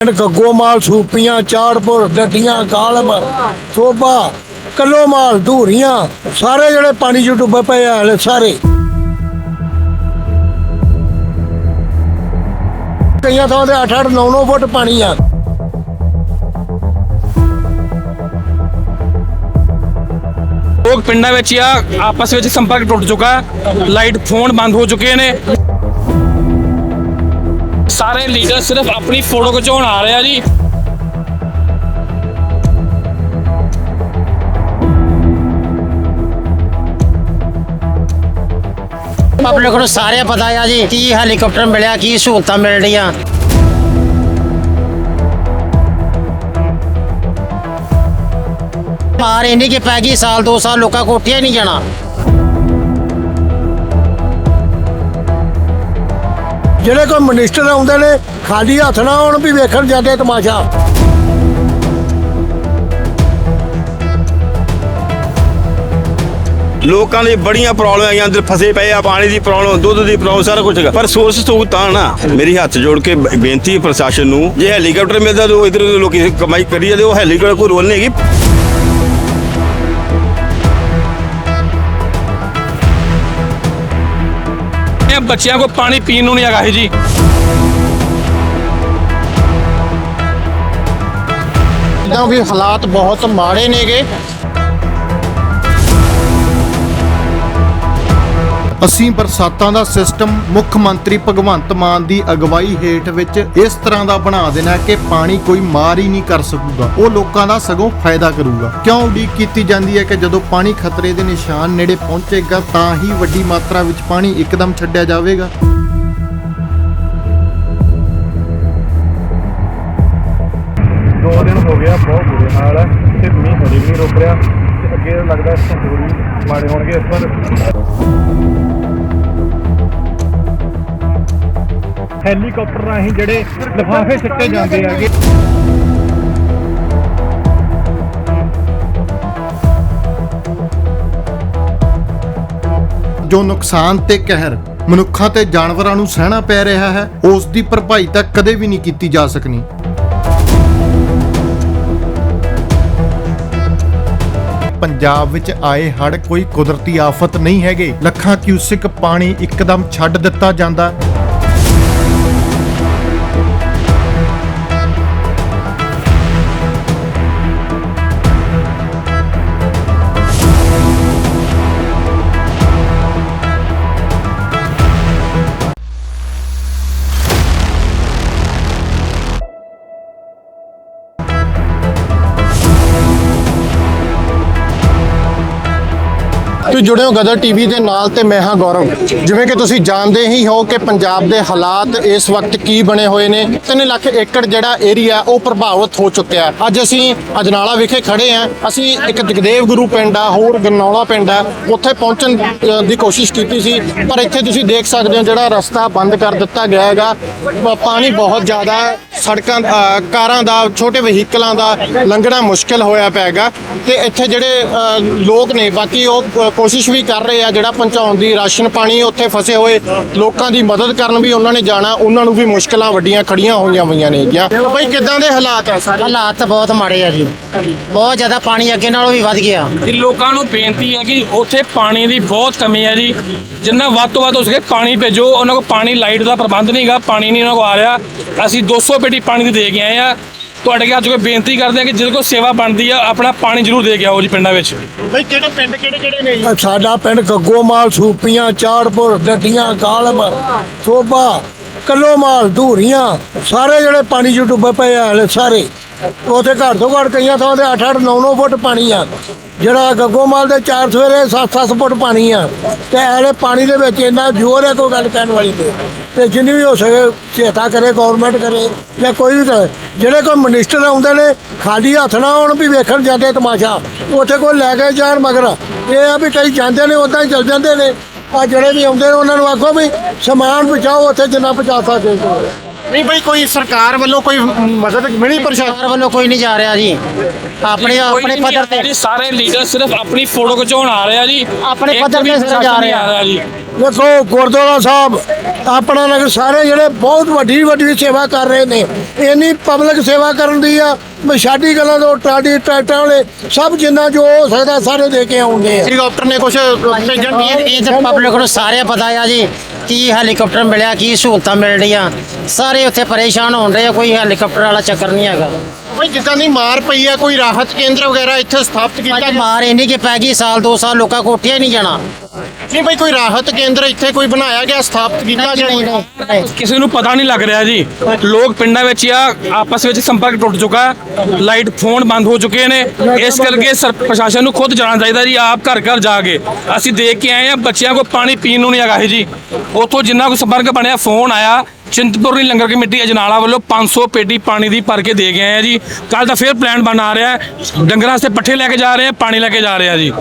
ਪਿੰਡ ਗੱਗੋਮਾਲ, ਸੂਪੀਆਂ, ਚਾੜਪੁਰ, ਡੱਡੀਆਂ, ਕਾਲਮ, ਸੋਭਾ, ਕੱਲੋਮਾਲ, ਧੂਰੀਆਂ, ਸਾਰੇ ਜਿਹੜੇ ਪਾਣੀ 'ਚ ਡੁੱਬੇ ਪਏ ਆ, ਹਲੇ ਸਾਰੇ। ਕਈਆਂ ਥਾਂ ਤੇ 8-8 9-9 ਫੁੱਟ ਪਾਣੀ ਆ। ਲੋਕ ਪਿੰਡਾਂ ਵਿੱਚ ਆ, ਆਪਸ ਵਿੱਚ ਸੰਪਰਕ ਟੁੱਟ ਚੁੱਕਾ, ਲਾਈਟ ਫੋਨ ਬੰਦ ਹੋ ਚੁੱਕੇ ਨੇ। ਸਾਰੇ ਲੀਡਰ ਸਿਰਫ ਆਪਣੀ ਫੋਟੋ ਖਿਚਾਉਣ ਆ ਰਹੇ ਆ ਜੀ। ਪਬਲਿਕ ਨੂੰ ਸਾਰੇ ਪਤਾ ਆ ਜੀ, ਕੀ ਹੈਲੀਕਾਪਟਰ ਮਿਲਿਆ, ਕੀ ਸਹੂਲਤਾਂ ਮਿਲ ਰਹੀਆਂ। ਮਾਰ ਇੰਨੀ ਕਿ ਪੈ ਗਈ, ਸਾਲ ਦੋ ਸਾਲ ਲੋਕਾਂ ਕੋਠੀਆਂ ਹੀ ਨਹੀਂ ਜਾਣਾ। ਜਿਹੜੇ ਕੋਈ ਮਿਨਿਸਟਰ ਆਉਂਦੇ ਨੇ, ਖਾਲੀ ਹੱਥ ਨਾ ਆਉਣ ਵੀ ਵੇਖਣ ਜਾਂਦੇ ਤਮਾਸ਼ਾ। ਲੋਕਾਂ ਲਈ ਬੜੀਆਂ ਪ੍ਰੋਬਲਮ ਆਈਆਂ ਅੰਦਰ ਫਸੇ ਪਏ ਆ, ਪਾਣੀ ਦੀ ਪ੍ਰੋਬਲਮ ਦੁੱਧ ਦੀ ਪ੍ਰੋਬਲਮ ਸਾਰਾ ਕੁਝ ਹੈਗਾ। ਪਰ ਸੋਰਸ ਤੋਂ ਨਾ, ਮੇਰੀ ਹੱਥ ਜੋੜ ਕੇ ਬੇਨਤੀ ਪ੍ਰਸ਼ਾਸਨ ਨੂੰ, ਜੇ ਹੈਲੀਕਾਪਟਰ ਮਿਲਦਾ ਤਾਂ ਇਧਰ ਲੋਕੀ ਕਮਾਈ ਕਰੀ ਜਾਂਦੇ, ਉਹ ਹੈਲੀਕਾਪਟਰ ਕੋਈ ਰੋਲ ਨਹੀਂ ਹੈਗੀ। ਬੱਚਿਆਂ ਕੋਲ ਪਾਣੀ ਪੀਣ ਨੂੰ ਨਹੀਂ ਹੈਗਾ ਸੀ ਜੀ। ਇਦਾਂ ਵੀ ਹਾਲਾਤ ਬਹੁਤ ਮਾੜੇ ਨੇਗੇ। ਅਸੀਂ ਬਰਸਾਤਾਂ ਦਾ ਸਿਸਟਮ ਮੁੱਖ ਮੰਤਰੀ ਭਗਵੰਤ ਮਾਨ ਦੀ ਅਗਵਾਈ ਹੇਠ ਵਿੱਚ ਇਸ ਤਰ੍ਹਾਂ ਦਾ ਬਣਾ ਦੇਣਾ ਕਿ ਪਾਣੀ ਕੋਈ ਮਾਰ ਹੀ ਨਹੀਂ ਕਰ ਸਕੂਗਾ। ਉਹ ਲੋਕਾਂ ਦਾ ਸਗੋਂ ਫਾਇਦਾ ਕਰੂਗਾ। ਕਿਉਂ ਉਡੀਕ ਕੀਤੀ ਜਾਂਦੀ ਹੈ ਕਿ ਜਦੋਂ ਪਾਣੀ ਖਤਰੇ ਦੇ ਨਿਸ਼ਾਨ ਨੇੜੇ ਪਹੁੰਚੇਗਾ, ਤਾਂ ਹੀ ਵੱਡੀ ਮਾਤਰਾ ਵਿੱਚ ਪਾਣੀ ਇੱਕਦਮ ਛੱਡਿਆ ਜਾਵੇਗਾ। ਦੋ ਦਿਨ ਹੋ ਗਿਆ ਬਹੁਤ ਬੁਰੇ ਹਾਲ ਹੈ ਤੇ ਮੀਂਹ ਹਜੇ ਵੀ ਨਹੀਂ ਰੁਕ ਰਿਹਾ। ਤੇ ਲੱਗਦਾ ਇਸ ਤੋਂ ਹੋਰ ਵੀ ਮਾੜੇ ਹੋਣਗੇ ਇਸ ਵਾਰ। ਹੈਲੀਕਾਪਟਰ ਰਾਹੀਂ ਜਿਹੜੇ ਲਿਫਾਫੇ ਸਿੱਟੇ ਜਾਂਦੇ ਆਗੇ ਜੋ ਨੁਕਸਾਨ ਤੇ ਕਹਿਰ ਮਨੁੱਖਾਂ ਤੇ ਜਾਨਵਰਾਂ ਨੂੰ ਸਹਿਣਾ ਪੈ ਰਿਹਾ ਹੈ, ਉਸ ਦੀ ਭਰਪਾਈ ਤਾਂ ਕਦੇ ਵੀ ਨਹੀਂ ਕੀਤੀ ਜਾ ਸਕਣੀ। ਪੰਜਾਬ ਵਿੱਚ ਆਏ ਹੜ੍ਹ ਕੋਈ ਕੁਦਰਤੀ ਆਫਤ ਨਹੀਂ ਹੈਗੇ। ਲੱਖਾਂ ਕਿਊਸਿਕ ਪਾਣੀ ਇੱਕਦਮ ਛੱਡ ਦਿੱਤਾ ਜਾਂਦਾ। ਤੁਸੀਂ ਜੁੜੇ ਹੋ ਗਦਰ ਟੀਵੀ ਦੇ ਨਾਲ ਤੇ ਮੈਂ ਹਾਂ ਗੌਰਵ। ਜਿਵੇਂ ਕਿ ਤੁਸੀਂ ਜਾਣਦੇ ਹੀ ਹੋ ਕਿ ਪੰਜਾਬ ਦੇ ਹਾਲਾਤ ਇਸ ਵਕਤ ਕੀ ਬਣੇ ਹੋਏ ਨੇ। 3 ਲੱਖ ਏਕੜ ਜਿਹੜਾ ਏਰੀਆ, ਉਹ ਪ੍ਰਭਾਵਿਤ ਹੋ ਚੁੱਕਿਆ ਅੱਜ ਅਸੀਂ ਅਜਨਾਲਾ ਵਿਖੇ ਖੜੇ ਆ ਅਸੀਂ ਇੱਕ ਜਗਦੇਵ ਗੁਰੂ ਪਿੰਡ ਆ, ਹੋਰ ਗਨੌਲਾ ਪਿੰਡ ਆ। ਉੱਥੇ ਪਹੁੰਚਣ ਦੀ ਕੋਸ਼ਿਸ਼ ਕੀਤੀ ਸੀ। ਪਰ ਇੱਥੇ ਤੁਸੀਂ ਦੇਖ ਸਕਦੇ ਹੋ ਜਿਹੜਾ ਰਸਤਾ ਬੰਦ ਕਰ ਦਿੱਤਾ ਗਿਆ ਹੈਗਾ। ਪਾਣੀ ਬਹੁਤ ਜ਼ਿਆਦਾ ਸੜਕਾਂ ਕਾਰਾਂ ਦਾ, ਛੋਟੇ ਵਹੀਕਲਾਂ ਦਾ ਲੰਘਣਾ ਮੁਸ਼ਕਲ ਹੋਇਆ ਪਿਆ ਹੈਗਾ। ਤੇ ਇੱਥੇ ਜਿਹੜੇ ਲੋਕ ਨੇ, ਬਾਕੀ ਉਹ ਕੋਸ਼ਿਸ਼ ਵੀ ਕਰ ਰਹੇ ਆ ਜਿਹੜਾ ਪਹੁੰਚਾਉਣ ਦੀ ਰਾਸ਼ਨ ਪਾਣੀ ਉੱਥੇ ਫਸੇ ਹੋਏ ਲੋਕਾਂ ਦੀ ਮਦਦ ਕਰਨ ਵੀ ਉਹਨਾਂ ਨੇ ਜਾਣਾ ਉਹਨਾਂ ਨੂੰ ਵੀ ਮੁਸ਼ਕਲਾਂ ਵੱਡੀਆਂ ਖੜੀਆਂ ਹੋਈਆਂ ਹੋਈਆਂ ਨੇ ਗਿਆ। ਬਈ ਕਿਦਾਂ ਦੇ ਹਾਲਾਤ ਆ ਸਾਰੇ? ਹਾਲਾਤ ਬਹੁਤ ਮਾੜੇ ਆ ਜੀ। ਬਹੁਤ ਜ਼ਿਆਦਾ ਪਾਣੀ ਅੱਗੇ ਨਾਲੋਂ ਵੀ ਵੱਧ ਗਿਆ। ਕਿ ਲੋਕਾਂ ਨੂੰ ਬੇਨਤੀ ਹੈ ਕਿ ਉੱਥੇ ਪਾਣੀ ਦੀ ਬਹੁਤ ਕਮੀ ਹੈ ਜੀ। ਜਿੰਨਾ ਵੱਧ ਤੋਂ ਵੱਧ ਹੋ ਸਕੇ ਪਾਣੀ ਭੇਜੋ ਉਹਨਾਂ ਕੋਲ ਪਾਣੀ ਲਾਈਟ ਦਾ ਪ੍ਰਬੰਧ ਨਹੀਂਗਾ ਪਾਣੀ ਨਹੀਂ ਉਹਨਾਂ ਕੋਲ ਆ ਰਿਹਾ। ਅਸੀਂ 200 ਪੇਟੀ ਪਾਣੀ ਦੀ ਦੇ ਕੇ ਆਏ ਆ। ਤੁਹਾਡੇ ਅੱਗੇ ਅੱਜ ਕੋਈ ਬੇਨਤੀ ਕਰਦੇ ਹਾਂ ਕਿ ਜਿਹਦੇ ਕੋਲ ਸੇਵਾ ਬਣਦੀ ਆ ਆਪਣਾ ਪਾਣੀ ਜ਼ਰੂਰ ਦੇ ਕੇ ਆਓ ਜੀ ਪਿੰਡਾਂ ਵਿੱਚ। ਬਈ ਕਿਹੜੇ ਪਿੰਡ ਕਿਹੜੇ ਕਿਹੜੇ ਨੇ ਜੀ? ਸਾਡਾ ਪਿੰਡ ਗੱਗੋਮਾਲ ਸੂਪੀਆਂ ਚਾੜਪੁਰ ਡੱਡੀਆਂ ਕਾਲਮ ਸੋਭਾ ਕੱਲੋਮਾਲ ਧੂਰੀਆਂ ਸਾਰੇ ਜਿਹੜੇ ਪਾਣੀ 'ਚ ਡੁੱਬੇ ਪਏ ਆ ਹਲੇ ਸਾਰੇ। ਉੱਥੇ ਘੱਟ ਤੋਂ ਘੱਟ ਕਈਆਂ ਥਾਂ ਤੇ 8-8 9-9 ਫੁੱਟ ਪਾਣੀ ਆ। ਜਿਹੜਾ ਗੱਗੋਮਾਲ ਦੇ ਚਾਰ ਸਵੇਰੇ 7-7 ਫੁੱਟ ਪਾਣੀ ਆ। ਤੇ ਹਲੇ ਪਾਣੀ ਦੇ ਵਿੱਚ ਇੰਨਾ ਜ਼ੋਰ ਹੈ ਕੋਈ ਗੱਲ ਕਹਿਣ ਵਾਲੀ ਤੇ। ਤੇ ਜਿੰਨੀ ਵੀ ਹੋ ਸਕੇ ਸਹਾਇਤਾ ਕਰੇ ਗਵਰਨਮੈਂਟ ਕਰੇ ਜਾਂ ਕੋਈ ਵੀ ਕਰੇ। ਜਿਹੜੇ ਕੋਈ ਮਿਨਿਸਟਰ ਆਉਂਦੇ ਨੇ, ਖਾਲੀ ਹੱਥ ਨਾ ਆਉਣ ਵੀ ਵੇਖਣ ਜਾਂਦੇ ਤਮਾਸ਼ਾ। ਉੱਥੇ ਕੋਈ ਲੈ ਕੇ ਜਾਣ ਮਗਰ। ਇਹ ਆ ਵੀ ਕਈ ਜਾਂਦੇ ਨੇ ਉਦਾਂ ਹੀ ਚਲ ਜਾਂਦੇ ਨੇ। ਆ ਜਿਹੜੇ ਵੀ ਆਉਂਦੇ ਨੇ, ਉਹਨਾਂ ਨੂੰ ਆਖੋ ਵੀ ਸਮਾਨ ਪਹੁੰਚਾਓ, ਉੱਥੇ ਜਿੰਨਾ ਪਹੁੰਚਾ ਸਕਦੇ ਨਹੀਂ ਬਈ ਕੋਈ ਸਰਕਾਰ ਵੱਲੋਂ ਕੋਈ ਮਦਦ ਮਿਲੀ ਪ੍ਰਸ਼ਾਸਨ ਸਰਕਾਰ ਵੱਲੋਂ ਕੋਈ ਨਹੀਂ ਜਾ ਰਿਹਾ ਜੀ। ਆਪਣੇ ਕੋਈ ਆਪਣੇ ਨਹੀਂ ਪੱਧਰ ਆ ਤੇ। ਜੀ ਸਾਰੇ ਲੀਡਰ ਸਿਰਫ ਆਪਣੀ ਫੋਟੋ ਖਿਚਾਉਣ ਆ ਰਿਹਾ ਜੀ। ਆਪਣੇ ਇੱਕ ਪੱਧਰ ਵੀ ਤੇ ਸਿਰ ਜਾ ਪ੍ਰਸ਼ਾਸਨ ਨਹੀਂ ਰਿਹਾ। ਆ। ਰਿਹਾ ਜੀ। ਦੇਖੋ ਗੁਰਦੁਆਰਾ ਸਾਹਿਬ ਆਪਣਾ ਨਗਰ ਸਾਰੇ ਜਿਹੜੇ ਬਹੁਤ ਵੱਡੀ ਵੱਡੀ ਸੇਵਾ ਕਰ ਰਹੇ ਨੇ। ਇੰਨੀ ਪਬਲਿਕ ਸੇਵਾ ਕਰਨ ਦੀ ਆ ਮਸ਼ਾਡੀ ਗੱਲਾਂ ਤੋਂ ਟਰਾਡੀ ਟਰੈਕਟਰਾਂ ਵਾਲੇ ਸਭ ਜਿੰਨਾ ਜੋ ਹੋ ਸਕਦਾ ਸਾਰੇ ਦੇ ਕੇ ਆਉਂਦੇ ਆ ਹੈਲੀਕਾਪਟਰ ਨੇ ਕੁਝ ਭੇਜਣ ਇਹ ਇਹ ਤਾਂ ਪਬਲਿਕ ਨੂੰ ਸਾਰੇ ਪਤਾ ਆ ਜੀ ਕੀ ਹੈਲੀਕਾਪਟਰ ਮਿਲਿਆ ਕੀ ਸਹੂਲਤਾਂ ਮਿਲ ਰਹੀਆਂ। ਸਾਰੇ ਉੱਥੇ ਪਰੇਸ਼ਾਨ ਹੋਣ ਰਹੇ ਆ ਕੋਈ ਹੈਲੀਕਾਪਟਰ ਵਾਲਾ ਚੱਕਰ ਨਹੀਂ ਹੈਗਾ। ਬਈ ਜਿੱਦਾਂ ਦੀ ਮਾਰ ਪਈ ਆ ਕੋਈ ਰਾਹਤ ਕੇਂਦਰ ਵਗੈਰਾ ਇੱਥੇ ਸਥਾਪਿਤ ਕੀਤਾ ਅੱਜ ਗਿਆ? ਮਾਰ ਇੰਨੀ ਕਿ ਪੈ ਗਈ ਸਾਲ ਦੋ ਸਾਲ ਲੋਕਾਂ ਕੋਠਿਆ ਹੀ ਨਹੀਂ ਜਾਣਾ। ਨਹੀਂ ਬਈ ਕੋਈ ਰਾਹਤ ਕੇਂਦਰ ਇੱਥੇ ਕੋਈ ਬਣਾਇਆ ਗਿਆ ਸਥਾਪਿਤ ਕੀਤਾ ਗਿਆ ਨਹੀਂ ਨਹੀਂ ਕਿਸੇ ਨੂੰ ਪਤਾ ਨਹੀਂ ਲੱਗ ਰਿਹਾ ਜੀ। ਲੋਕ ਪਿੰਡਾਂ ਵਿੱਚ ਆ ਆਪਸ ਵਿੱਚ ਸੰਪਰਕ ਟੁੱਟ ਚੁੱਕਾ ਹੈ। ਲਾਈਟ ਫੋਨ ਬੰਦ ਹੋ ਚੁੱਕੇ ਨੇ। ਇਸ ਕਰਕੇ ਸਰ ਪ੍ਰਸ਼ਾਸਨ ਨੂੰ ਖੁਦ ਜਾਣਾ ਚਾਹੀਦਾ ਜੀ ਆਪ ਘਰ ਘਰ ਜਾ ਕੇ। ਅਸੀਂ ਦੇਖ ਕੇ ਆਏ ਆ ਬੱਚਿਆਂ ਕੋ ਪਾਣੀ ਪੀਣ ਨੂੰ ਨਹੀਂ ਹੈਗਾ ਜੀ। ਉੱਥੋਂ ਜਿੰਨਾ ਕੋ ਸੰਪਰਕ ਬਣਿਆ ਫੋਨ ਆਇਆ। ਚਿੰਤਪੁਰਨੀ ਲੰਗਰ ਕਮੇਟੀ ਅਜਨਾਲਾ ਵੱਲੋਂ 500 ਪੇਟੀ ਪਾਣੀ ਦੀ ਭਰ ਕੇ ਦੇ ਗਏ ਆ ਜੀ। ਕੱਲ ਦਾ ਫਿਰ ਪਲਾਨ ਬਣਾ ਰਿਹਾ ਡੰਗਰਾਂ ਵਾਸਤੇ ਪੱਠੇ ਲੈ ਕੇ ਜਾ ਰਹੇ ਆ, ਪਾਣੀ ਲੈ ਕੇ ਜਾ ਰਹੇ ਆ ਜੀ।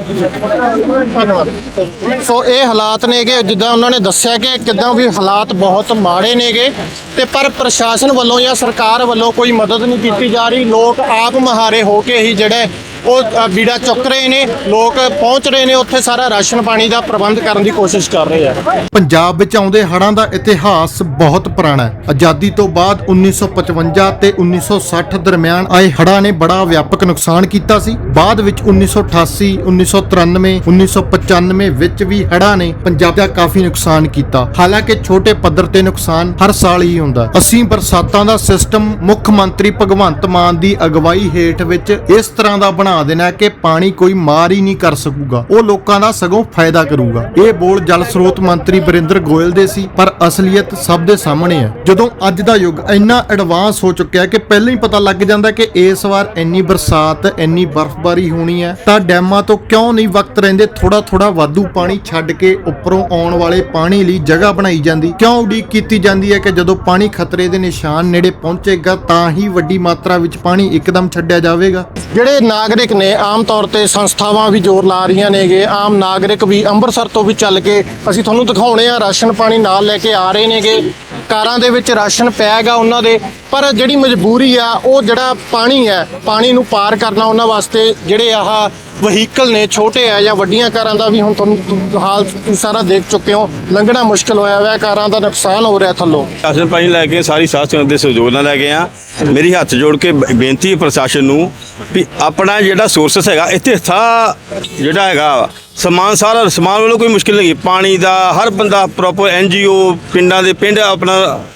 ਸੋ ਇਹ ਹਾਲਾਤ ਨੇਗੇ, ਜਿੱਦਾਂ ਉਹਨਾਂ ਨੇ ਦੱਸਿਆ ਕਿ ਕਿਦਾਂ ਵੀ ਹਾਲਾਤ ਬਹੁਤ ਮਾੜੇ ਨੇਗੇ ਤੇ ਪਰ ਪ੍ਰਸ਼ਾਸਨ ਵੱਲੋਂ ਜਾਂ ਸਰਕਾਰ ਵੱਲੋਂ ਕੋਈ ਮਦਦ ਨਹੀਂ ਕੀਤੀ ਜਾ ਰਹੀ। ਲੋਕ ਆਪ ਮਹਾਰੇ ਹੋ ਕੇ ਹੀ ਜਿਹੜੇ ਉਹ ਬੀੜਾ ਚੁੱਕ ਰਹੇ ਨੇ, ਲੋਕ ਪਹੁੰਚ ਰਹੇ ਨੇ, ਉੱਥੇ ਸਾਰਾ ਰਾਸ਼ਨ ਪਾਣੀ ਦਾ ਪ੍ਰਬੰਧ ਕਰਨ ਦੀ ਕੋਸ਼ਿਸ਼ ਕਰ ਰਹੇ ਆ। ਪੰਜਾਬ ਵਿੱਚ ਆਉਂਦੇ ਹੜ੍ਹਾਂ ਦਾ ਇਤਿਹਾਸ ਬਹੁਤ ਪੁਰਾਣਾ ਹੈ। ਆਜ਼ਾਦੀ ਤੋਂ ਬਾਅਦ 1955 ਤੇ 1960 ਦਰਮਿਆਨ ਆਏ ਹੜ੍ਹਾਂ ਨੇ ਬੜਾ ਵਿਆਪਕ ਨੁਕਸਾਨ ਕੀਤਾ ਸੀ। ਬਾਅਦ ਵਿੱਚ 1988 1993 1995 ਵਿੱਚ ਵੀ ਹੜ੍ਹਾਂ ਨੇ ਪੰਜਾਬ ਦਾ ਕਾਫੀ ਨੁਕਸਾਨ ਕੀਤਾ। ਹਾਲਾਂਕਿ ਛੋਟੇ ਪੱਧਰ ਤੇ ਨੁਕਸਾਨ ਹਰ ਸਾਲ ਹੀ ਹੁੰਦਾ ਅਸੀਂ ਬਰਸਾਤਾਂ ਦਾ ਸਿਸਟਮ ਮੁੱਖ ਮੰਤਰੀ ਭਗਵੰਤ ਮਾਨ ਦੀ ਅਗਵਾਈ ਹੇਠ ਵਿੱਚ ਇਸ ਤਰ੍ਹਾਂ ਦਾ ਬਣਾ ਦੇਣਾ ਕਿ ਪਾਣੀ ਕੋਈ ਮਾਰ ਹੀ ਨਹੀਂ ਕਰ ਸਕੂਗਾ। ਉਹ ਲੋਕਾਂ ਦਾ ਸਗੋਂ ਫਾਇਦਾ ਕਰੂਗਾ। ਇਹ ਬੋਲ ਜਲ ਸਰੋਤ ਮੰਤਰੀ ਬਰਿੰਦਰ ਗੋਇਲ ਦੇ ਸੀ, ਪਰ ਅਸਲੀਅਤ ਸਭ ਦੇ ਸਾਹਮਣੇ ਹੈ। ਜਦੋਂ ਅੱਜ ਦਾ ਯੁੱਗ ਇੰਨਾ ਐਡਵਾਂਸ ਹੋ ਚੁੱਕਿਆ ਕਿ ਪਹਿਲਾਂ ਹੀ ਪਤਾ ਲੱਗ ਜਾਂਦਾ ਕਿ ਇਸ ਵਾਰ ਇੰਨੀ ਬਰਸਾਤ, ਇੰਨੀ ਬਰਫ਼ਬਾਰੀ ਹੋਣੀ ਹੈ, ਤਾਂ ਡੈਮਾਂ ਤੋਂ ਕਿਉਂ ਨਹੀਂ ਵਕਤ ਰਹਿੰਦੇ? ਥੋੜਾ ਥੋੜਾ ਵਾਧੂ ਪਾਣੀ ਛੱਡ ਕੇ ਉੱਪਰੋਂ ਆਉਣ ਵਾਲੇ ਪਾਣੀ ਲਈ ਜਗ੍ਹਾ ਬਣਾਈ ਜਾਂਦੀ। ਕਿਉਂ ਉਡੀਕ ਕੀਤੀ ਜਾਂਦੀ ਹੈ ਕਿ ਜਦੋਂ ਪਾਣੀ ਖਤਰੇ ਦੇ ਨਿਸ਼ਾਨ ਨੇੜੇ ਪਹੁੰਚੇਗਾ, ਤਾਂ ਹੀ ਵੱਡੀ ਮਾਤਰਾ ਵਿੱਚ ਪਾਣੀ ਇੱਕਦਮ ਛੱਡਿਆ ਜਾਵੇਗਾ? ਜਿਹੜੇ ਨਾਗਰਿਕ ਨੇ ਆਮ ਤੌਰ ਤੇ ਸੰਸਥਾਵਾਂ ਵੀ ਜ਼ੋਰ ਲਾ ਰਹੀਆਂ ਨੇਗੇ। ਆਮ ਨਾਗਰਿਕ ਵੀ ਅੰਮ੍ਰਿਤਸਰ ਤੋਂ ਵੀ ਚੱਲ ਕੇ ਅਸੀਂ ਤੁਹਾਨੂੰ ਦਿਖਾਉਣੇ ਆ, ਰਾਸ਼ਨ ਪਾਣੀ ਨਾਲ ਲੈ ਕੇ ਆ ਰਹੇ ਨੇਗੇ। ਕਾਰਾਂ ਦੇ ਵਿੱਚ ਰਾਸ਼ਨ ਪੈਗਾ ਉਹਨਾਂ ਦੇ, ਪਰ ਜਿਹੜੀ ਮਜਬੂਰੀ ਆ, ਉਹ ਜਿਹੜਾ ਪਾਣੀ ਹੈ ਪਾਣੀ ਨੂੰ ਪਾਰ ਕਰਨਾ ਉਹਨਾਂ ਵਾਸਤੇ ਜਿਹੜੇ ਆਹ ਵਹੀਕਲ ਨੇ, ਛੋਟੇ ਆ ਜਾਂ ਵੱਡੀਆਂ ਕਾਰਾਂ ਦਾ ਵੀ ਹੁਣ ਤੁਹਾਨੂੰ ਹਾਲ ਸਾਰਾ ਦੇਖ ਚੁੱਕੇ ਹੋ, ਲੰਘਣਾ ਮੁਸ਼ਕਲ ਹੋਇਆ ਹੋਇਆ ਕਾਰਾਂ ਦਾ ਨੁਕਸਾਨ ਹੋ ਰਿਹਾ ਥੱਲੋਂ। ਰਾਸ਼ਨ ਪਾਣੀ ਲੈ ਕੇ ਸਾਰੀ ਸਾਧ ਸੰਗਤ ਦੇ ਸਹਿਯੋਗ ਨਾਲ ਲੈ ਗਏ ਆ। ਮੇਰੀ ਹੱਥ ਜੋੜ ਕੇ ਬੇਨਤੀ ਹੈ ਪ੍ਰਸ਼ਾਸਨ ਨੂੰ ਵੀ ਆਪਣਾ ਜਿਹੜਾ ਸੋਰਸਸ ਹੈਗਾ, ਇੱਥੇ ਸਾ ਜਿਹੜਾ ਹੈਗਾ ਸਮਾਨ ਸਾਰਾ ਸਮਾਨ ਵੱਲੋਂ ਕੋਈ ਮੁਸ਼ਕਿਲ ਨਹੀਂ। ਪਾਣੀ ਦਾ ਹਰ ਬੰਦਾ ਪ੍ਰੋਪਰ ਐਨਜੀਓ ਪਿੰਡਾਂ ਦੇ ਪਿੰਡ ਆਪਣਾ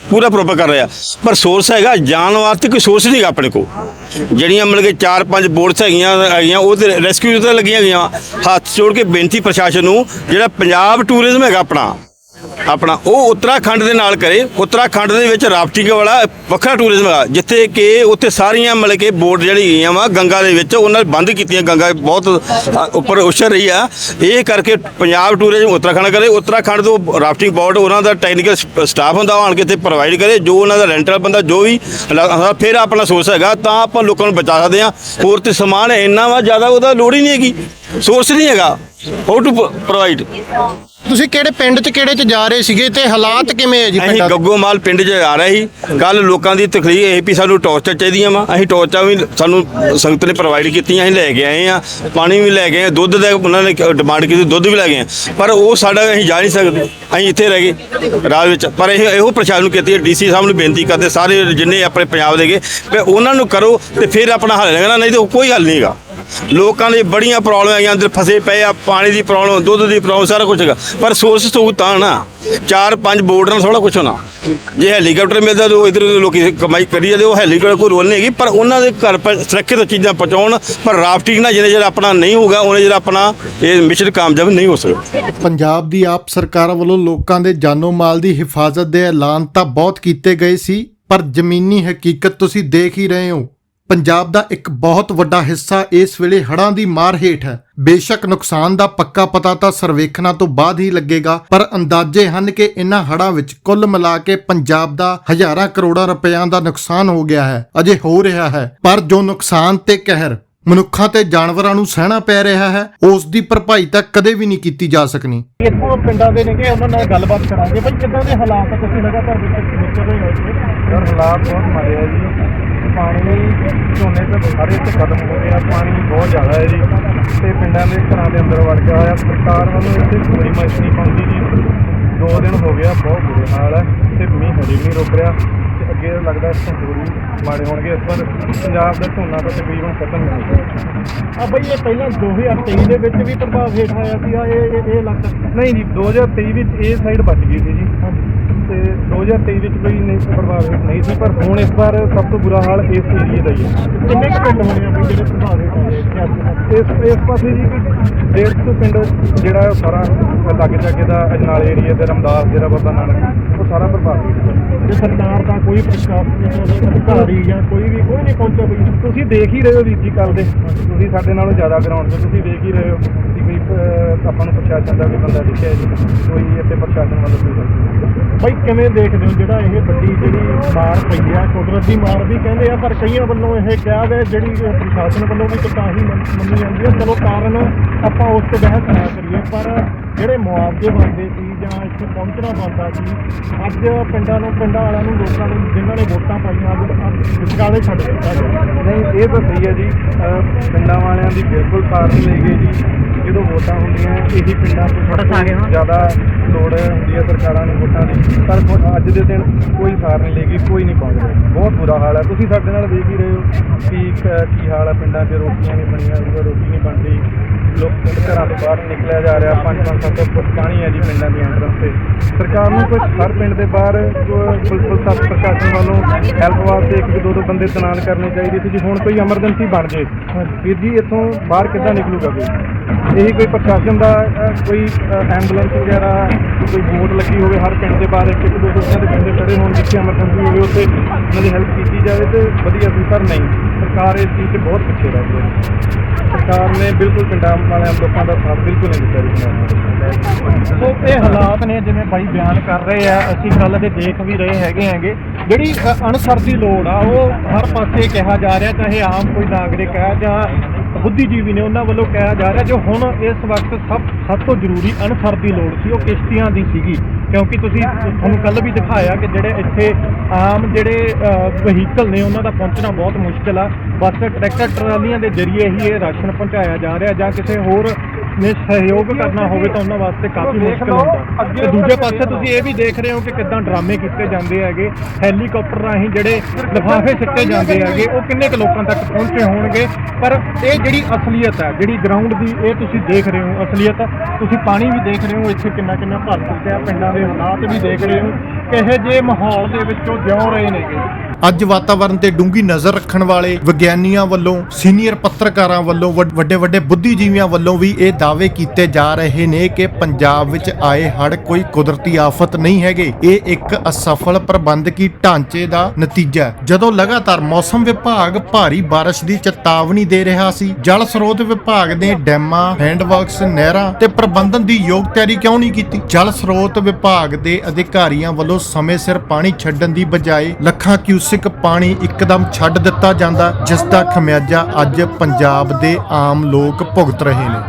ਪੂਰਾ ਪ੍ਰੋਪਰ ਕਰ ਰਿਹਾ। ਪਰ ਸੋਰਸ ਹੈਗਾ, ਜਾਣ ਵਾਸਤੇ ਕੋਈ ਸੋਰਸ ਨਹੀਂ ਹੈਗਾ ਆਪਣੇ ਕੋਲ। ਜਿਹੜੀਆਂ ਮਤਲਬ ਕਿ ਚਾਰ ਪੰਜ ਬੋਰਡਸ ਹੈਗੀਆਂ ਹੈਗੀਆਂ, ਉਹ ਤੇ ਰੈਸਕਿਊ ਤੇ ਲੱਗੀਆਂ ਗਈਆਂ। ਹੱਥ ਜੋੜ ਕੇ ਬੇਨਤੀ ਪ੍ਰਸ਼ਾਸਨ ਨੂੰ, ਜਿਹੜਾ ਪੰਜਾਬ ਟੂਰਿਜ਼ਮ ਹੈਗਾ ਆਪਣਾ ਆਪਣਾ ਉਹ ਉੱਤਰਾਖੰਡ ਦੇ ਨਾਲ ਕਰੇ। ਉੱਤਰਾਖੰਡ ਦੇ ਵਿੱਚ ਰਾਫਟਿੰਗ ਵਾਲਾ ਵੱਖਰਾ ਟੂਰਿਜ਼ਮ ਹੈਗਾ ਜਿੱਥੇ ਕਿ ਉੱਥੇ ਸਾਰੀਆਂ ਮਤਲਬ ਕਿ ਬੋਟ ਜਿਹੜੀ ਗਈਆਂ ਵਾ, ਗੰਗਾ ਦੇ ਵਿੱਚ, ਉਹਨਾਂ ਨੇ ਬੰਦ ਕੀਤੀਆਂ ਗੰਗਾ, ਬਹੁਤ ਉੱਪਰ ਉਛਲ ਰਹੀ ਆ। ਇਹ ਕਰਕੇ ਪੰਜਾਬ ਟੂਰਿਜ਼ਮ ਉੱਤਰਾਖੰਡ ਕਰੇ। ਉੱਤਰਾਖੰਡ ਤੋਂ ਰਾਫਟਿੰਗ ਬੋਟ ਉਹਨਾਂ ਦਾ ਟੈਕਨੀਕਲ ਸਟਾਫ ਹੁੰਦਾ, ਉਹ ਆਣ ਕੇ ਇੱਥੇ ਪ੍ਰੋਵਾਈਡ ਕਰੇ। ਜੋ ਉਹਨਾਂ ਦਾ ਰੈਂਟਲ ਬੰਦਾ, ਜੋ ਵੀ ਫਿਰ ਆਪਣਾ ਸੋਰਸ ਹੈਗਾ, ਤਾਂ ਆਪਾਂ ਲੋਕਾਂ ਨੂੰ ਬਚਾ ਸਕਦੇ ਆ। ਹੋਰ ਤੇ ਸਮਾਨ ਇੰਨਾ ਵਾ, ਜ਼ਿਆਦਾ ਉਹਦਾ ਲੋੜ ਹੀ ਨਹੀਂ ਹੈਗੀ। ਸੋਰਸ ਨਹੀਂ ਹੈਗਾ। ਹਾਊ ਟੂ ਪ੍ਰੋਵਾਈਡ ਤੁਸੀਂ ਕਿਹੜੇ ਪਿੰਡ 'ਚ ਕਿਹੜੇ 'ਚ ਜਾ ਰਹੇ ਸੀਗੇ ਤੇ ਹਾਲਾਤ ਕਿਵੇਂ ਹੈ ਜੀ ਅਸੀਂ ਪਿੰਡਾਂ ਦੇ? ਗੱਗੋਮਾਲ ਪਿੰਡ 'ਚ ਆ ਰਹੇ ਸੀ। ਕੱਲ ਲੋਕਾਂ ਦੀ ਤਕਲੀਫ ਇਹ ਵੀ ਸਾਨੂੰ ਟਾਰਚਾਂ ਚਾਹੀਦੀਆਂ ਵਾ। ਅਸੀਂ ਟਾਰਚਾਂ ਵੀ ਸਾਨੂੰ ਸੰਗਤ ਨੇ ਪ੍ਰੋਵਾਈਡ ਕੀਤੀਆਂ ਅਸੀਂ ਲੈ ਕੇ ਆਏ ਆ ਪਾਣੀ ਵੀ ਲੈ ਗਏ ਆ ਦੁੱਧ ਦਾ ਉਹਨਾਂ ਨੇ ਡਿਮਾਂਡ ਕੀਤੀ ਦੁੱਧ ਵੀ ਲੈ ਗਏ ਆ ਪਰ ਉਹ ਸਾਡਾ ਅਸੀਂ ਜਾ ਨਹੀਂ ਸਕਦੇ। ਅਸੀਂ ਇੱਥੇ ਰਹਿ ਗਏ ਰਾਜ ਵਿੱਚ। ਪਰ ਇਹ ਇਹੋ ਪ੍ਰਸ਼ਾਸਨ ਨੂੰ ਕੀਤੀ ਡੀਸੀ ਸਾਹਿਬ ਨੂੰ ਬੇਨਤੀ ਕਰਦੇ ਸਾਰੇ ਜਿੰਨੇ ਆਪਣੇ ਪੰਜਾਬ ਦੇਗੇ ਵੀ ਉਹਨਾਂ ਨੂੰ ਕਰੋ ਤੇ ਫਿਰ ਆਪਣਾ ਹੱਲ ਲੱਗਣਾ ਨਹੀਂ ਤਾਂ ਕੋਈ ਹੱਲ ਨਹੀਂ ਹੈਗਾ। ਲੋਕਾਂ ਦੇ ਬੜੀਆਂ ਪ੍ਰੋਬਲਮ ਆਈਆਂ ਅੰਦਰ ਫਸੇ ਪਏ ਆ, ਪਾਣੀ ਦੀ ਪ੍ਰੋਬਲਮ ਦੁੱਧ ਦੀ ਪ੍ਰੋਬਲਮ ਸਾਰਾ ਕੁਝ ਹੈਗਾ। ਪਰ ਸੋਰਸ ਤੋਂ ਨਾ, ਚਾਰ ਪੰਜ ਬੋਰਡ ਨਾਲ ਥੋੜਾ ਕੁਝ ਹੋਣਾ। ਜੇ ਹੈਲੀਕਾਪਟਰ ਮਿਲਦਾ ਤਾਂ ਇਧਰ ਲੋਕੀ ਕਮਾਈ ਕਰੀ ਜਾਂਦੇ, ਉਹ ਹੈਲੀਕਾਪਟਰ ਕੋਈ ਰੋਲ ਨਹੀਂ ਹੈਗੀ, ਪਰ ਉਹਨਾਂ ਦੇ ਘਰ ਪ- ਸੁਰੱਖਿਅਤ ਚੀਜ਼ਾਂ ਪਹੁੰਚਾਉਣ, ਪਰ ਰਾਫਟਿੰਗ ਨਾਲ ਜਿਹਨੇ ਜਿਹੜਾ ਆਪਣਾ ਨਹੀਂ ਹੋਊਗਾ ਉਹਨੇ ਜਿਹੜਾ ਆਪਣਾ ਇਹ ਮਿਸ਼ਨ ਕਾਮਯਾਬ ਨਹੀਂ ਹੋ ਸਕਦਾ। ਪੰਜਾਬ ਦੀ ਆਪ ਸਰਕਾਰ ਵੱਲੋਂ ਲੋਕਾਂ ਦੇ ਜਾਨੋ ਮਾਲ ਦੀ ਹਿਫਾਜ਼ਤ ਦੇ ਐਲਾਨ ਤਾਂ ਬਹੁਤ ਕੀਤੇ ਗਏ ਸੀ, ਪਰ ਜ਼ਮੀਨੀ ਹਕੀਕਤ ਤੁਸੀਂ ਦੇਖ ਹੀ ਰਹੇ ਹੋ। ਪੰਜਾਬ ਦਾ ਇੱਕ ਬਹੁਤ ਵੱਡਾ ਹਿੱਸਾ ਇਸ ਵੇਲੇ ਹੜ੍ਹਾਂ ਦੀ ਮਾਰ ਹੇਠ ਹੈ। ਬੇਸ਼ੱਕ ਨੁਕਸਾਨ ਦਾ ਪੱਕਾ ਪਤਾ ਤਾਂ ਸਰਵੇਖਣਾਂ ਤੋਂ ਬਾਅਦ ਹੀ ਲੱਗੇਗਾ ਪਰ ਅੰਦਾਜ਼ੇ ਹਨ ਕਿ ਇਨ੍ਹਾਂ ਹੜ੍ਹਾਂ ਵਿੱਚ ਕੁੱਲ ਮਿਲਾ ਕੇ ਪੰਜਾਬ ਦਾ ਹਜ਼ਾਰਾਂ ਕਰੋੜਾਂ ਰੁਪਇਆਂ ਦਾ ਨੁਕਸਾਨ ਹੋ ਗਿਆ ਹੈ ਅਜੇ ਹੋ ਰਿਹਾ ਹੈ। ਪਰ ਜੋ ਨੁਕਸਾਨ ਤੇ ਕਹਿਰ ਮਨੁੱਖਾਂ ਤੇ ਜਾਨਵਰਾਂ ਨੂੰ ਸਹਿਣਾ ਪੈ ਰਿਹਾ ਹੈ ਉਸ ਦੀ ਭਰਪਾਈ ਤਾਂ ਕਦੇ ਵੀ ਨਹੀਂ ਕੀਤੀ ਜਾ ਸਕਣੀ। ਇੱਥੋਂ ਪਿੰਡਾਂ ਦੇ ਨੇਗੇ ਉਹਨਾਂ ਨਾਲ ਗੱਲਬਾਤ ਕਰਾਂਗੇ। ਬਈ ਕਿੱਦਾਂ ਦੇ ਹਾਲਾਤ ਆ? ਤੁਸੀਂ ਲਗਾਤਾਰ ਵਿੱਚ ਰਹੇ ਹੋ ਯਾਰ ਹਾਲਾਤ ਬਹੁਤ ਮਾੜੇ ਆ ਜੀ। ਪਾਣੀ ਝੋਨੇ ਤੇ ਸਾਰੇ ਤੇ ਖਤਮ ਹੋ ਗਿਆ ਪਾਣੀ ਬਹੁਤ ਜ਼ਿਆਦਾ ਹੈ ਜੀ। ਤੇ ਪਿੰਡਾਂ ਦੇ ਘਰਾਂ ਦੇ ਅੰਦਰ ਵੜ ਗਿਆ ਹੋਇਆ, ਸਰਕਾਰ ਵੱਲੋਂ ਇੱਥੇ ਕੋਈ ਮਦਦ ਨਹੀਂ ਪਾਉਂਦੀ ਜੀ। ਦੋ ਦਿਨ ਹੋ ਗਿਆ ਬਹੁਤ ਬੁਰੇ ਹਾਲ ਹੈ, ਤੇ ਮੀਂਹ ਹਜੇ ਵੀ ਨਹੀਂ ਰੁਕ ਰਿਹਾ। ਅੱਗੇ ਲੱਗਦਾ ਇਸ ਤੋਂ ਵੀ ਮਾੜੇ ਹੋਣਗੇ। ਇਸ ਵਾਰ ਪੰਜਾਬ ਦਾ ਝੋਨਾ ਤਾਂ ਤਕਰੀਬਨ ਖਤਮ ਹੋ ਗਿਆ ਆ ਬਈ ਇਹ ਪਹਿਲਾਂ 2023 ਦੇ ਵਿੱਚ ਵੀ ਪ੍ਰਭਾਵ ਹੇਠ ਆਇਆ ਸੀ ਆ ਇਹ ਇਹ ਇਲਾਕਾ? ਨਹੀਂ ਜੀ 2023 ਵਿੱਚ ਇਹ ਸਾਈਡ ਬਚ ਗਈ ਸੀ ਜੀ। ਤੇ 2023 ਵਿੱਚ ਕੋਈ ਨਹੀਂ ਪ੍ਰਭਾਵ ਹੇਠ ਨਹੀਂ ਸੀ ਪਰ ਹੁਣ ਇਸ ਵਾਰ ਸਭ ਤੋਂ ਬੁਰਾ ਹਾਲ ਇਸ ਏਰੀਏ ਦਾ ਹੀ ਹੈ। ਕਿੰਨੇ ਕੁ ਪਿੰਡ ਹੋਣੇ ਆ ਜਿਹੜੇ ਪ੍ਰਭਾਵ ਹੇਠ ਆਏ? ਇਸ ਇਸ ਪਾਸੇ ਜੀ ਡੇਢ ਤੋਂ ਪਿੰਡ ਜਿਹੜਾ ਸਾਰਾ ਲਾਗੇ ਜਾਗੇ ਦਾ ਅਜਨਾਲੇ ਏਰੀਆ ਤੇ ਰਮਦਾਸ ਡੇਰਾ ਬਾਬਾ ਨਾਨਕ ਉਹ ਸਾਰਾ ਪ੍ਰਭਾਵਿਤ ਹੈ। ਸਰਕਾਰ ਦਾ ਕੋਈ ਪ੍ਰਸ਼ਾਸਨਿਕ ਅਧਿਕਾਰੀ ਜਾਂ ਕੋਈ ਵੀ ਕੋਈ ਨਹੀਂ ਪਹੁੰਚਿਆ ਕੋਈ। ਤੁਸੀਂ ਦੇਖ ਹੀ ਰਹੇ ਹੋ ਵੀਰ ਜੀ ਕੱਲ ਦੇ। ਤੁਸੀਂ ਸਾਡੇ ਨਾਲੋਂ ਜ਼ਿਆਦਾ ਗਰਾਊਂਡ ਤੇ ਤੁਸੀਂ ਦੇਖ ਹੀ ਰਹੇ ਹੋ ਕਿ ਕੋਈ ਅਹ, ਆਪਾਂ ਨੂੰ ਪ੍ਰਸ਼ਾਸਨ ਦਾ ਕੋਈ ਬੰਦਾ ਦਿਖਿਆ ਜੀ ਕੋਈ ਇੱਥੇ ਪ੍ਰਸ਼ਾਸਨ ਵੱਲੋਂ ਕੋਈ ਗੱਲ ਨਹੀਂ। ਬਈ ਕਿਵੇਂ ਦੇਖਦੇ ਹੋ ਜਿਹੜਾ ਇਹ ਵੱਡੀ ਜਿਹੜੀ ਮਾਰ ਪਈ ਆ ਕੁਦਰਤ ਦੀ ਮਾਰ ਵੀ ਕਹਿੰਦੇ ਆ ਪਰ ਕਈਆਂ ਵੱਲੋਂ ਇਹ ਕਿਹਾ ਗਿਆ ਜਿਹੜੀ ਇਹ ਪ੍ਰਸ਼ਾਸਨ ਵੱਲੋਂ ਵੀ ਤਾਂ ਹੀ ਮੰਨ- ਮੰਨੀ ਜਾਂਦੀ ਹੈ ਚਲੋ ਕਾਰਨ ਆਪਾਂ ਉਸ ਤੇ ਬਹਿਸ ਨਾ ਕਰੀਏ ਪਰ ਜਿਹੜੇ ਮੁਆਵਜ਼ੇ ਬਣਦੇ ਸੀ ਜਾਂ ਇੱਥੇ ਪਹੁੰਚਣਾ ਬਣਦਾ ਸੀ ਅੱਜ ਪਿੰਡਾਂ ਨੂੰ ਪਿੰਡਾਂ ਵਾਲਿਆਂ ਨੂੰ ਲੋਕਾਂ ਨੂੰ ਜਿਨ੍ਹਾਂ ਨੇ ਵੋਟਾਂ ਪਾਈਆਂ, ਅੱਜ ਵਿਚਾਲੇ ਛੱਡ ਦਿੱਤਾ ਗਿਆ। ਨਹੀਂ, ਇਹ ਤਾਂ ਸਹੀ ਹੈ ਜੀ। ਪਿੰਡਾਂ ਵਾਲਿਆਂ ਦੀ ਬਿਲਕੁਲ ਸਾਰ ਨਹੀਂ ਲਈ ਗਈ ਜੀ। ਜਦੋਂ ਵੋਟਾਂ ਹੁੰਦੀਆਂ ਇਹੀ ਪਿੰਡਾਂ ਤੋਂ ਥੋੜਾ ਜ਼ਿਆਦਾ ਲੋੜ ਹੁੰਦੀ ਹੈ ਸਰਕਾਰਾਂ ਨੂੰ ਵੋਟਾਂ ਦੀ। ਪਰ ਅੱਜ ਦੇ ਦਿਨ ਕੋਈ ਸਾਰ ਨਹੀਂ ਲੇਗੀ ਕੋਈ ਨਹੀਂ ਪਹੁੰਚ ਰਿਹਾ। ਬਹੁਤ ਬੁਰਾ ਹਾਲ ਹੈ। ਤੁਸੀਂ ਸਾਡੇ ਨਾਲ ਦੇਖ ਹੀ ਰਹੇ ਹੋ ਕਿ ਕ- ਹਾਲ ਹੈ ਪਿੰਡਾਂ 'ਚ। ਰੋਟੀਆਂ ਨਹੀਂ ਬਣੀਆਂ ਰੋਟੀ ਨਹੀਂ ਬਣਦੀ। ਲੋਕ ਪਿੰਡ ਘਰਾਂ ਤੋਂ ਬਾਹਰ ਨਿਕਲਿਆ ਜਾ ਰਿਹਾ। ਪੰਜ ਪੰਜ ਸੱਤ ਫੁੱਟ ਪਾਣੀ ਹੈ ਜੀ ਪਿੰਡਾਂ ਦੀ ਐਂਟਰੈਂਸ ਤੇ। ਸਰਕਾਰ ਨੂੰ ਕੁਝ ਹਰ ਪਿੰਡ ਦੇ ਬਾਹਰ ਪੁਲਿਸ ਸਭ ਪ੍ਰਸ਼ਾਸਨ ਵੱਲੋਂ ਹੈਲਪ ਵਾਸਤੇ ਇੱਕ ਇੱਕ ਦੋ ਦੋ ਬੰਦੇ ਤਨਾਨ ਕਰਨੇ ਚਾਹੀਦੇ ਸੀ ਜੀ। ਹੁਣ ਕੋਈ ਐਮਰਜੈਂਸੀ ਬਣ ਜੇ। ਵੀਰ ਜੀ ਇੱਥੋਂ ਬਾਹਰ ਕਿੱਦਾਂ ਨਿਕਲੂਗਾ ਕੋਈ? ਇਹੀ ਕੋਈ ਪ੍ਰਸ਼ਾਸਨ ਦਾ ਅਹ, ਕੋਈ ਐਂਬੂਲੈਂਸ ਵਗੈਰਾ ਕੋਈ ਬੋਟ ਲੱਗੀ ਹੋਵੇ ਹਰ ਪਿੰਡ ਦੇ ਬਾਹਰ ਇੱਕ ਇੱਕ ਦੋ ਦੋ ਉਹਨਾਂ ਦੇ ਬੰਦੇ ਖੜੇ ਹੋਣ ਜਿੱਥੇ ਐਮਰਜੈਂਸੀ ਹੋਵੇ ਉੱਥੇ ਉਹਨਾਂ ਦੀ ਹੈਲਪ ਕੀਤੀ ਜਾਵੇ ਤੇ ਵਧੀਆ ਸੀ ਪਰ ਨਹੀਂ। ਸਰਕਾਰ ਇਸ ਚੀਜ਼ 'ਚ ਬਹੁਤ ਪਿੱਛੇ ਰਹਿ ਗਈ ਹੈ। ਸਰਕਾਰ ਨੇ ਬਿਲਕੁਲ ਪਿੰਡਾਂ ਵਾਲਿਆਂ ਲੋਕਾਂ ਦਾ ਸਾਥ ਬਿਲਕੁਲ ਨਹੀਂ ਦਿੱਤਾ ਜੀ ਸੋ ਇਹ ਹਾਲਾਤ ਨੇ ਜਿਵੇਂ ਬਾਈ ਬਿਆਨ ਕਰ ਰਹੇ ਆ ਅਸੀਂ ਕੱਲ ਦੇ ਦੇਖ ਵੀ ਰਹੇ ਹੈਗੇ ਹੈਗੇ। ਜਿਹੜੀ ਅ, ਅਣਸਰ ਦੀ ਲੋੜ ਆ ਉਹ ਹਰ ਪਾਸੇ ਕਿਹਾ ਜਾ ਰਿਹਾ ਚਾਹੇ ਆਮ ਕੋਈ ਨਾਗਰਿਕ ਹੈ ਜਾਂ ਬੁੱਧੀਜੀਵੀ ਨੇ ਉਹਨਾਂ ਵੱਲੋਂ ਕਿਹਾ ਜਾ ਰਿਹਾ ਜੋ ਹੁਣ ਇਸ ਵਕਤ ਸਭ ਸਭ ਤੋਂ ਜ਼ਰੂਰੀ ਅਣਸਰ ਦੀ ਲੋੜ ਸੀ, ਉਹ ਕਿਸ਼ਤੀਆਂ ਦੀ ਸੀਗੀ। ਕਿਉਂਕਿ ਤੁਸੀਂ ਤੁਹਾਨੂੰ ਕੱਲ ਵੀ ਦਿਖਾਇਆ ਕਿ ਜਿਹੜੇ ਇੱਥੇ ਆਮ ਜਿਹੜੇ ਵਹੀਕਲ ਨੇ, ਉਹਨਾਂ ਦਾ ਪਹੁੰਚਣਾ ਬਹੁਤ ਮੁਸ਼ਕਲ ਆ। ਬਸ ਟਰੈਕਟਰ ਟਰਾਲੀਆਂ ਦੇ ਜ਼ਰੀਏ ਹੀ ਇਹ ਰਾਸ਼ਨ ਪਹੁੰਚਾਇਆ ਜਾ ਰਿਹਾ ਜਾਂ ਕਿਸੇ ਹੋਰ ਨੇ ਸਹਿਯੋਗ ਕਰਨਾ ਹੋਵੇ ਤਾਂ ਉਹਨਾਂ ਵਾਸਤੇ ਕਾਫੀ ਮੁਸ਼ਕਲ ਹੁੰਦਾ। ਤੇ ਦੂਜੇ ਪਾਸੇ ਤੁਸੀਂ ਇਹ ਵੀ ਦੇਖ ਰਹੇ ਹੋ ਕਿ ਕਿੱਦਾਂ ਡਰਾਮੇ ਕੀਤੇ ਜਾਂਦੇ ਹੈਗੇ ਹੈਲੀਕਾਪਟਰ ਰਾਹੀਂ ਜਿਹੜੇ ਲਿਫਾਫੇ ਸਿੱਟੇ ਜਾਂਦੇ ਹੈਗੇ ਉਹ ਕਿੰਨੇ ਕੁ ਲੋਕਾਂ ਤੱਕ ਪਹੁੰਚੇ ਹੋਣਗੇ? ਪਰ ਇਹ ਜਿਹੜੀ ਅਸਲੀਅਤ ਹੈ ਜਿਹੜੀ ਗਰਾਊਂਡ ਦੀ ਇਹ ਤੁਸੀਂ ਦੇਖ ਰਹੇ ਹੋ ਅਸਲੀਅਤ ਤੁਸੀਂ ਪਾਣੀ ਵੀ ਦੇਖ ਰਹੇ ਹੋ ਇੱਥੇ ਕਿੰਨਾ ਕਿੰਨਾ ਭਰ ਚੁੱਕਿਆ ਪਿੰਡਾਂ ਦੇ ਹਾਲਾਤ ਵੀ ਦੇਖ ਰਹੇ ਹੋ ਕਿਹੋ ਜਿਹੇ ਮਾਹੌਲ ਦੇ ਵਿੱਚੋਂ ਜਿਉ ਰਹੇ ਨੇਗੇ। ਅੱਜ ਵਾਤਾਵਰਣ ਤੇ ਡੂੰਗੀ ਨਜ਼ਰ ਰੱਖਣ ਵਾਲੇ ਵਿਗਿਆਨੀਆਂ ਵੱਲੋਂ, ਸੀਨੀਅਰ ਪੱਤਰਕਾਰਾਂ ਵੱਲੋਂ, ਵੱਡੇ ਵੱਡੇ ਬੁੱਧੀਜੀਵੀਆਂ ਵੱਲੋਂ ਵੀ ਇਹ ਦਾਅਵੇ ਕੀਤੇ ਜਾ ਰਹੇ ਨੇ ਕਿ ਪੰਜਾਬ ਵਿੱਚ ਆਏ ਹੜ੍ਹ ਕੋਈ ਕੁਦਰਤੀ ਆਫਤ ਨਹੀਂ ਹੈਗੇ। ਇਹ ਇੱਕ ਅਸਫਲ ਪ੍ਰਬੰਧਕੀ ਢਾਂਚੇ ਦਾ ਨਤੀਜਾ ਹੈ। ਜਦੋਂ ਲਗਾਤਾਰ ਮੌਸਮ ਵਿਭਾਗ ਭਾਰੀ ਬਾਰਿਸ਼ ਦੀ ਚੇਤਾਵਨੀ ਦੇ ਰਿਹਾ ਸੀ, ਜਲ ਸਰੋਤ ਵਿਭਾਗ ਨੇ ਡੈਮਾਂ, ਹੈਂਡਵਰਕਸ, ਨਹਿਰਾਂ ਤੇ ਪ੍ਰਬੰਧਨ ਦੀ ਯੋਗ ਤਿਆਰੀ ਕਿਉਂ ਨਹੀਂ ਕੀਤੀ? ਜਲ ਸਰੋਤ ਵਿਭਾਗ ਦੇ ਅਧਿਕਾਰੀਆਂ ਵੱਲੋਂ ਸਮੇਂ ਸਿਰ ਪਾਣੀ ਛੱਡਣ ਦੀ ਬਜਾਏ ਲੱਖਾਂ ਕਿਊਸਿਕ ਪਾਣੀ ਇੱਕਦਮ ਛੱਡ ਦਿੱਤਾ ਜਾਂਦਾ ਜਿਸ ਦਾ ਖਮਿਆਜਾ ਅੱਜ ਪੰਜਾਬ ਦੇ ਆਮ ਲੋਕ ਭੁਗਤ ਰਹੇ ਨੇ।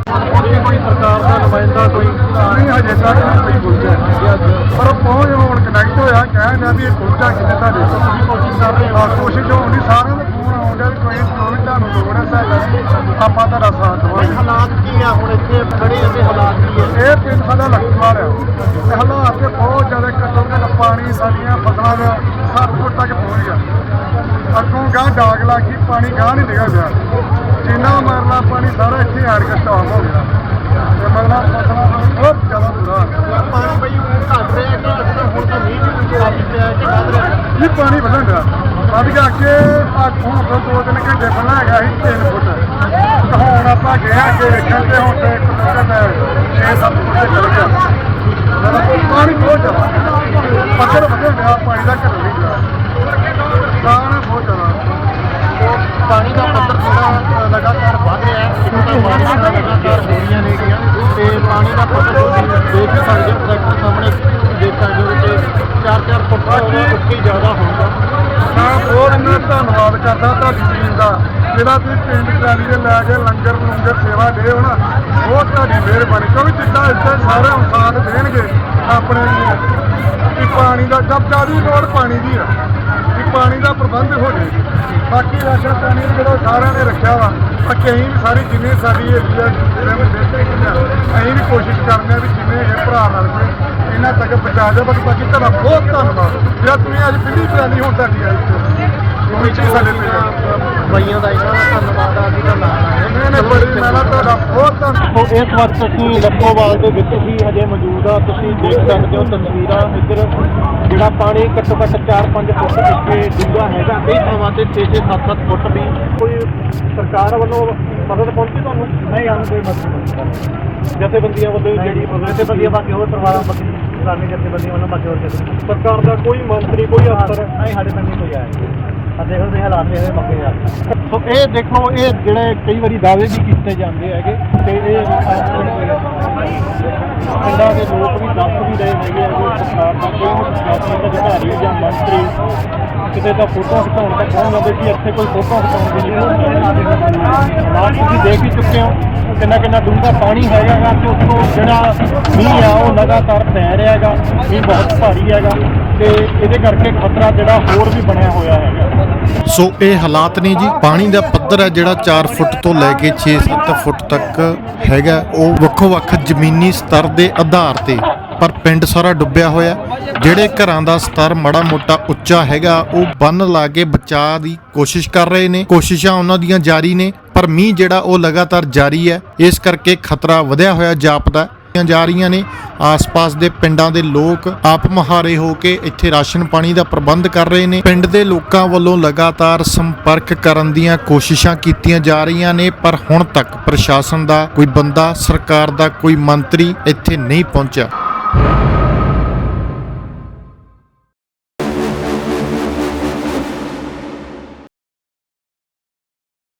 ਕੋਈ ਸਰਕਾਰ ਦਾ ਨੁਮਾਇੰਦਾ ਕੋਈ ਨਹੀਂ ਹਜੇ ਤੱਕ ਨਹੀਂ ਕੋਈ ਪਹੁੰਚਿਆ ਪਰ ਪਹੁੰਚ ਹੁਣ ਕਨੈਕਟ ਹੋਇਆ ਕਹਿੰਦਾ ਵੀ ਇਹ ਪਹੁੰਚਾ ਕਿਤੇ ਤੁਹਾਡੇ ਕੋਲ ਤੁਸੀਂ ਕੋਸ਼ਿਸ਼ ਕਰ ਰਹੇ ਹੋ। ਕੋਸ਼ਿਸ਼ ਹੋਣੀ ਸਾਰਿਆਂ ਦੇ ਫੋਨ ਆਉਂਦੇ ਵੀ ਕੋਈ ਕੋਈ ਤੁਹਾਨੂੰ ਲੋੜ ਹੈ ਸਾਡਾ ਆਪਾਂ ਤੁਹਾਡਾ ਸਾਥ ਦੇਵਾਂਗੇ। ਹਾਲਾਤ ਕੀ ਆ ਹੁਣ ਇੱਥੇ? ਖੜੇ ਦੇ ਹਾਲਾਤ ਕੀ ਆ? ਇਹ ਪਿੰਡ ਸਾਡਾ ਲਖਵਾਰ ਆ। ਪਾਣੀ ਗਾਂ ਨਹੀਂ ਨਿਕਲ ਗਿਆ। ਜਿੰਨਾ ਮਰਲਾ ਪਾਣੀ ਸਾਰਾ ਇੱਥੇ ਆੜ ਕੇ ਸਟਾਪ ਹੋ ਗਿਆ। ਤੇ ਮਤਲਬ ਫਸਲਾਂ ਦਾ ਬਹੁਤ ਜ਼ਿਆਦਾ ਬੁਰਾ। ਪਾਣੀ ਬਈ ਘਟ ਰਿਹਾ ਕਿ ਅਕਸਰ ਹੁਣ ਤਾਂ ਮੀਂਹ ਵੀ ਕਾਫੀ ਪਿਆ ਕਿ ਵੱਧ ਰਿਹਾ। ਇਹ ਪਾਣੀ ਵਧਣ ਦਾ ਵੱਧ ਗਿਆ ਅੱਗੇ ਆ ਹੁਣ ਤੋਂ ਦੋ ਤਿੰਨ ਘੰਟੇ ਪਹਿਲਾਂ ਹੈਗਾ ਸੀ 3 ਫੁੱਟ। ਤੇ ਹੁਣ ਆਪਾਂ ਗਏ ਅੱਗੇ ਵੇਖਣ ਤੇ ਹੁਣ ਤੇ ਇੱਕ ਘੰਟੇ 6-7 ਫੁੱਟ ਤੇ ਚੜ ਗਿਆ। ਪਾਣੀ ਬਹੁਤ ਜ਼ਿਆਦਾ। ਬਹੁਤ ਇਹਨਾਂ ਦਾ ਧੰਨਵਾਦ ਕਰਦਾ ਤੁਹਾਡੀ ਟੀਮ ਦਾ, ਜਿਹੜਾ ਤੁਸੀਂ ਪਿੰਡ ਟਰਾਲੀ ਦੇ ਲੈ ਕੇ ਲੰਗਰ ਲੰਗਰ ਸੇਵਾ ਦੇ ਹੋ ਨਾ, ਬਹੁਤ ਤੁਹਾਡੀ ਮਿਹਰਬਾਨੀ। ਕਿਉਂਕਿ ਜਿੱਦਾਂ ਇੱਥੇ ਸਾਰੇ ਇਨਸਾਨ ਦੇਣਗੇ ਆਪਣੇ ਲਈ, ਕਿ ਪਾਣੀ ਦਾ ਜਦ ਜ਼ਿਆਦਾ ਲੋੜ ਪਾਣੀ ਦੀ ਆ, ਕਿ ਪਾਣੀ ਦਾ ਪ੍ਰਬੰਧ ਹੋ ਜੇ। ਬਾਕੀ ਰਾਸ਼ਨ ਪਾਣੀ ਜਿਹੜਾ ਸਾਰਿਆਂ ਨੇ ਰੱਖਿਆ ਵਾ, ਬਾਕੀ ਅਸੀਂ ਵੀ ਸਾਰੀ ਜਿੰਨੀ ਸਾਡੀ ਏਰੀਆ ਆ ਜਿਹੜੇ ਵੀ ਦੇਖ ਅਸੀਂ ਵੀ ਕੋਸ਼ਿਸ਼ ਕਰਦੇ ਆ ਵੀ ਜਿਵੇਂ ਇਹ ਭਰਾ ਨਾਲ ਕੇ ਇਹਨਾਂ ਤੱਕ ਪਹੁੰਚਾ ਜਾ ਬਾਕੀ ਤੁਹਾਡਾ ਬਹੁਤ ਧੰਨਵਾਦ। ਜਿਹੜਾ ਤੁਸੀਂ ਅੱਜ ਪਿੰਡੀ ਟਰਾਲੀ ਹੁਣ ਤੁਹਾਡੀ ਆਈ ਤੇ ਇਹ ਵਿੱਚ ਹੀ ਸਾਡੇ ਪਿੰਡ। ਬਾਈਆਂ ਦਾ ਇਹਨਾਂ ਦਾ ਧੰਨਵਾਦ ਆ ਜੀ ਦਾ ਨਾਮ ਹੈ ਨਹੀਂ ਨਹੀਂ ਬੜੀ ਮਿਹਨਤ ਤੁਹਾਡਾ। ਬਹੁਤ ਧੰਨਵਾਦ ਸੋ ਇਸ ਵਕਤ ਅਸੀਂ ਲੱਖੋਵਾਲ ਦੇ ਵਿੱਚ ਹੀ ਹਜੇ ਮੌਜੂਦ ਆ। ਤੁਸੀਂ ਦੇਖ ਸਕਦੇ ਹੋ ਤਸਵੀਰਾਂ। ਇੱਧਰ ਜਿਹੜਾ ਪਾਣੀ ਘੱਟੋ ਘੱਟ 4-5 ਫੁੱਟ ਡੂੰਘਾ ਹੈਗਾ। ਕਈ ਥਾਵਾਂ ਤੇ 6-6 7-7 ਫੁੱਟ ਵੀ ਕੋਈ ਸਰਕਾਰ ਵੱਲੋਂ ਮਦਦ ਪਹੁੰਚੀ ਤੁਹਾਨੂੰ? ਨਹੀਂ ਸਾਨੂੰ ਕੋਈ ਮਦਦ ਜਥੇਬੰਦੀਆਂ ਵੱਲੋਂ ਜਿਹੜੀ ਜਥੇਬੰਦੀਆਂ ਬਾਕੀ ਹੋਰ ਪਰਿਵਾਰਾਂ ਬਾਕੀ ਜਥੇਬੰਦੀਆਂ ਵੱਲੋਂ ਬਾਕੀ ਹੋਰ ਕਿਸੇ ਸਰਕਾਰ ਦਾ ਕੋਈ ਮੰਤਰੀ ਕੋਈ ਅਫਸਰ? ਨਹੀਂ ਸਾਡੇ ਪਿੰਡ ਨਹੀਂ ਕੋਈ ਆਇਆ। ਆ ਦੇਖੋ ਤੁਸੀਂ ਹਾਲਾਤ ਇਹ ਮੱਕੇ ਜਾ ਸੋ ਇਹ ਦੇਖੋ, ਇਹ ਜਿਹੜੇ ਕਈ ਵਾਰੀ ਦਾਅਵੇ ਵੀ ਕੀਤੇ ਜਾਂਦੇ ਹੈਗੇ ਤੇ ਇਹ ਪਿੰਡਾਂ ਦੇ ਲੋਕ ਵੀ ਦੱਸ ਵੀ ਰਹੇ ਹੈਗੇ ਆ ਕਿ ਸਰਕਾਰ ਦਾ ਕੋਈ ਵੀ ਪ੍ਰਸ਼ਾਸਨਿਕ ਅਧਿਕਾਰੀ ਜਾਂ ਮੰਤਰੀ ਕਿਤੇ ਤਾਂ ਫੋਟੋ ਹਟਾਉਣ ਤੱਕ ਪਹੁੰਚ ਜਾਂਦੇ ਕਿ ਇੱਥੇ ਕੋਈ ਫੋਟੋ ਹਟਾਉਣ ਦੀ ਨਹੀਂ ਹਾਲਾਤ ਤੁਸੀਂ ਦੇਖ ਹੀ ਚੁੱਕੇ ਹੋ ਕਿੰਨਾ ਕਿੰਨਾ ਡੂੰਘਾ ਪਾਣੀ ਹੈਗਾ ਗਾ ਤੇ ਉੱਤੋਂ ਜਿਹੜਾ ਮੀਂਹ ਆ ਉਹ ਲਗਾਤਾਰ ਪੈ ਰਿਹਾ ਹੈਗਾ, ਮੀਂਹ ਬਹੁਤ ਭਾਰੀ ਹੈਗਾ ਤੇ ਇਹਦੇ ਕਰਕੇ ਖਤਰਾ ਜਿਹੜਾ ਹੋਰ ਵੀ ਬਣਿਆ ਹੋਇਆ ਹੈਗਾ। ਸੋ ਇਹ ਹਾਲਾਤ ਨੇ ਜੀ। ਪਾਣੀ ਦਾ ਪੱਧਰ ਹੈ ਜਿਹੜਾ 4 ਫੁੱਟ ਤੋਂ ਲੈ ਕੇ 6-7 ਫੁੱਟ ਤੱਕ ਹੈਗਾ। ਉਹ ਵੱਖੋ ਵੱਖ ਜ਼ਮੀਨੀ ਸਤਰ ਦੇ ਆਧਾਰ ਤੇ ਪਰ ਪਿੰਡ ਸਾਰਾ ਡੁੱਬਿਆ ਹੋਇਆ। ਜਿਹੜੇ ਘਰਾਂ ਦਾ ਸਤਰ ਮਾੜਾ ਮੋਟਾ ਉੱਚਾ ਹੈਗਾ, ਉਹ ਬੰਨ ਲਾ ਕੇ ਬਚਾਅ ਦੀ ਕੋਸ਼ਿਸ਼ ਕਰ ਰਹੇ ਨੇ। ਕੋਸ਼ਿਸ਼ਾਂ ਉਹਨਾਂ ਦੀਆਂ ਜਾਰੀ ਨੇ, ਪਰ ਮੀਂਹ ਜਿਹੜਾ ਉਹ ਲਗਾਤਾਰ ਜਾਰੀ ਹੈ। ਇਸ ਕਰਕੇ ਖਤਰਾ ਵਧਿਆ ਹੋਇਆ ਜਾਪਦਾ। ਜਾ ਰਹੀਆਂ ਨੇ। ਆਸ-ਪਾਸ ਦੇ ਪਿੰਡਾਂ ਦੇ ਲੋਕ ਆਪ ਮੁਹਾਰੇ ਹੋ ਕੇ ਇੱਥੇ ਰਾਸ਼ਨ ਪਾਣੀ ਦਾ ਪ੍ਰਬੰਧ ਕਰ ਰਹੇ ਨੇ। ਪਿੰਡ ਦੇ ਲੋਕਾਂ ਵੱਲੋਂ ਲਗਾਤਾਰ ਸੰਪਰਕ ਕਰਨ ਦੀਆਂ ਕੋਸ਼ਿਸ਼ਾਂ ਕੀਤੀਆਂ ਜਾ ਰਹੀਆਂ ਨੇ, ਪਰ ਹੁਣ ਤੱਕ ਪ੍ਰਸ਼ਾਸਨ ਦਾ ਕੋਈ ਬੰਦਾ, ਸਰਕਾਰ ਦਾ ਕੋਈ ਮੰਤਰੀ ਇੱਥੇ ਨਹੀਂ ਪਹੁੰਚਿਆ।